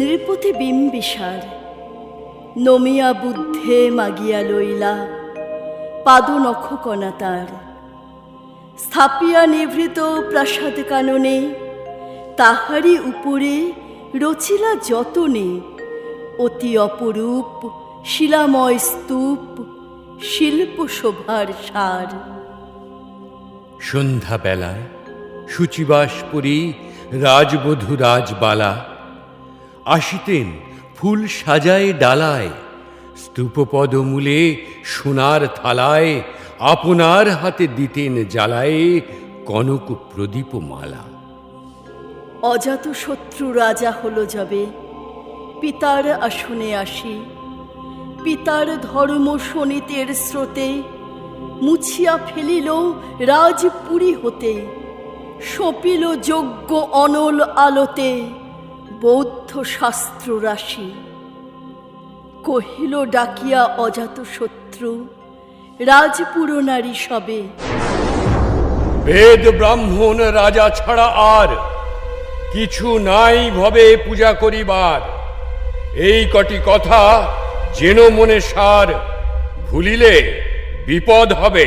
নৃপতি বিম্বিসার, নমিয়া বুদ্ধে মাগিয়া লইলা পাদ নখকণা তার। স্থাপিয়া নিভৃত প্রাসাদ কাননে তাহারি উপরে রচিলা যতনে অতি অপরূপ শিলাময় স্তূপ শিল্প শোভার সার। সন্ধ্যাবেলায় শুচিবাস পরি রাজবধূ রাজবালা আসিতেন, ফুল সাজায় ডালায়। স্তূপপদমূলে সোনার থালায়, আপনার হাতে দিতেন জ্বালায় কনক প্রদীপ মালা অজাত শত্রু রাজা হলো যাবে, পিতার আসনে আসি। পিতার ধর্ম শোনিতের স্রোতে, মুছিয়া ফেলিল রাজপুরী হতে। সপিল যজ্ঞ অনল আলোতে। বৌদ্ধ শাস্ত্র রাশি কহিল, ডাকিয়া অজাত শত্রু, রাজপুর নারী সবে। বেদ ব্রাহ্মণ রাজা ছাড়া আর কিছু নাই ভবে পূজা করিবার। এই কটি কথা যেন মনে সার ভুলিলে বিপদ হবে।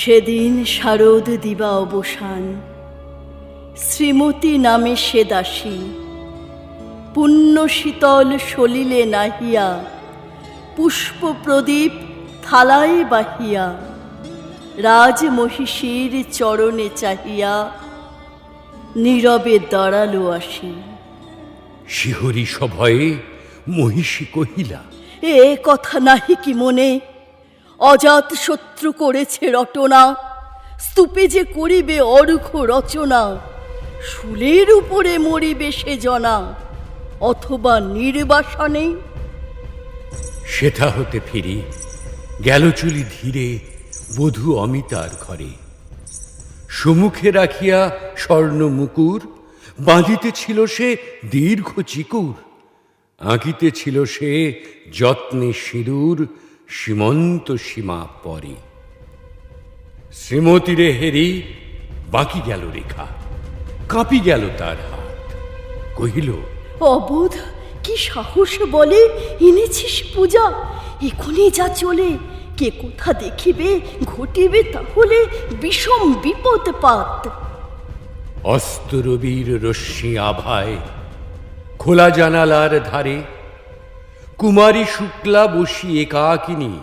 সেদিন শারদ দিবা অবসান। শ্রীমতী নামে সে দাসী। পুণ্য শীতল সলিলে নাহিয়া পুষ্প প্রদীপ থালায় বাহিয়া রাজমহিষীর চরণে চাহিয়া নীরবে দাঁড়াল আসি। শিহরি সভয়ে মহিষী কহিলা এ কথা নাহি কি মনে? অজাত শত্রু করেছে রটনা। স্তূপে যে করিবে অর্ঘ রচনা, শুলের উপরে মরিবে সে জনা, অথবা নির্বাসনে সেথা হতে ফিরি গেল চুলি ধীরে বধূ অমিতার ঘরে। সম্মুখে রাখিয়া স্বর্ণ মুকুর, বাঁধিতেছিল সে দীর্ঘ চিকুর, আঁকিতেছিল সে যত্নে সিঁদুর সীমন্ত সীমা পরে। শ্রীমতীরে হেরি বাকি গেল রেখা কাঁপি গেল তার হাত। কহিল অবোধ কি সাহস বলে এনেছিস পূজা? এখনই যা চলে কে কোথা দেখিবে ঘটিবে তাহলে বিষম বিপদ পাত। অস্তরবীর রশ্মি আভায় খোলা জানালার ধারে কুমারী শুক্লা বসি একাকিনী,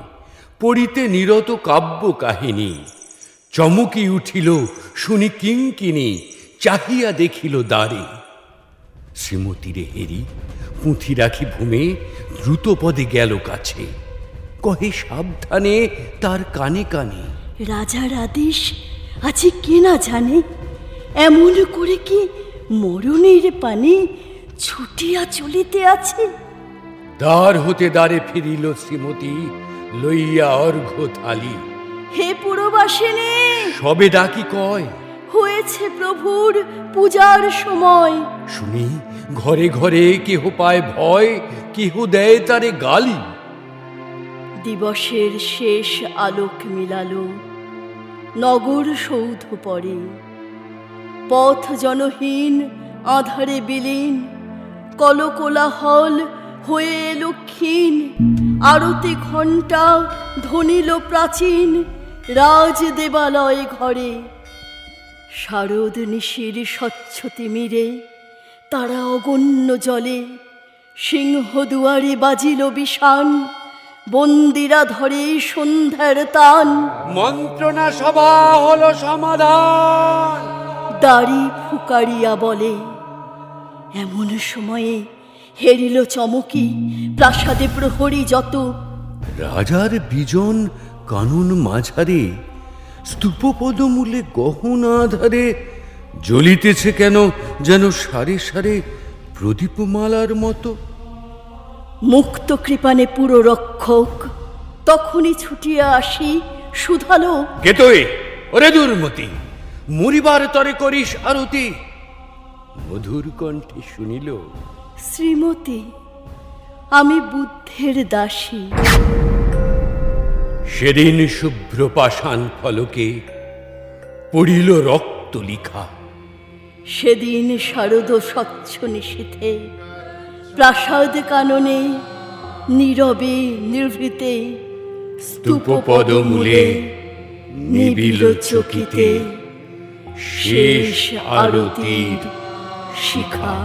পড়িতে নিরত কাব্য কাহিনী। চমকি উঠিল, শুনি কিঙ্কিনী, চাহিয়া দেখিল দ্বারে। শ্রীমতীরে হেরি, পুঁথি রাখি ভূমে দ্রুত পদে গেল কাছে। কহে সাবধানে তার কানে কানে। রাজার আদেশ আছে কে না জানে? এমন করে কি মরণের পানে ছুটিয়া চলিতে আছে? দ্বার হতে দ্বারে ফিরিল শ্রীমতী লইয়া অর্ঘ থালি। হে পুরবাসিনী! সবে ডাকি কয় হয়েছে প্রভুর পূজার সময়। শুনি ঘরে ঘরে কেহ পায় ভয় কেহ দেয় তারে গালি। দিবসের শেষ আলোক মিলালো নগর সৌধ পরে পথ জনহীন আধারে বিলীন কলকোলাহল হয়ে এলো ক্ষীণ আরতি ঘণ্টা ধ্বনিল প্রাচীন রাজ দেবালয় ঘরে। শারদ নিশির স্বচ্ছতি মিরে তারা অগণ্য জলে। সিংহ দুয়ারে বাজিল বিষান বন্দিরা ধরে সন্ধ্যার তান। মন্ত্রণা সভা হলো সমাধান। দাড়ি ফুকারিয়া বলে এমন সময়ে হেরিল চমকি প্রাসাদে প্রহরী যত। রাজার বিজন কানন মাঝারে স্তূপপদমূলে গহনা আধারে জ্বলিতেছে কেন যেন সারে সারে প্রদীপমালার মতো? মুক্ত কৃপানে পুরো রক্ষক তখনই ছুটিয়া আসি শুধালো কে তুই ওরে দুর্মতি মরিবার তরে করিস আরতি। মধুর কণ্ঠে শুনিল শ্রীমতী আমি বুদ্ধের দাসী। সেদিন শুভ্র পাষাণ ফলকে পড়িল রক্ত লিখা। সেদিন শারদ স্বচ্ছ নিশীথে প্রাসাদ কাননে নীরবে নিভৃতে স্তূপ পদমূলে নিবিল চকিতে শেষ আরতির শিখা।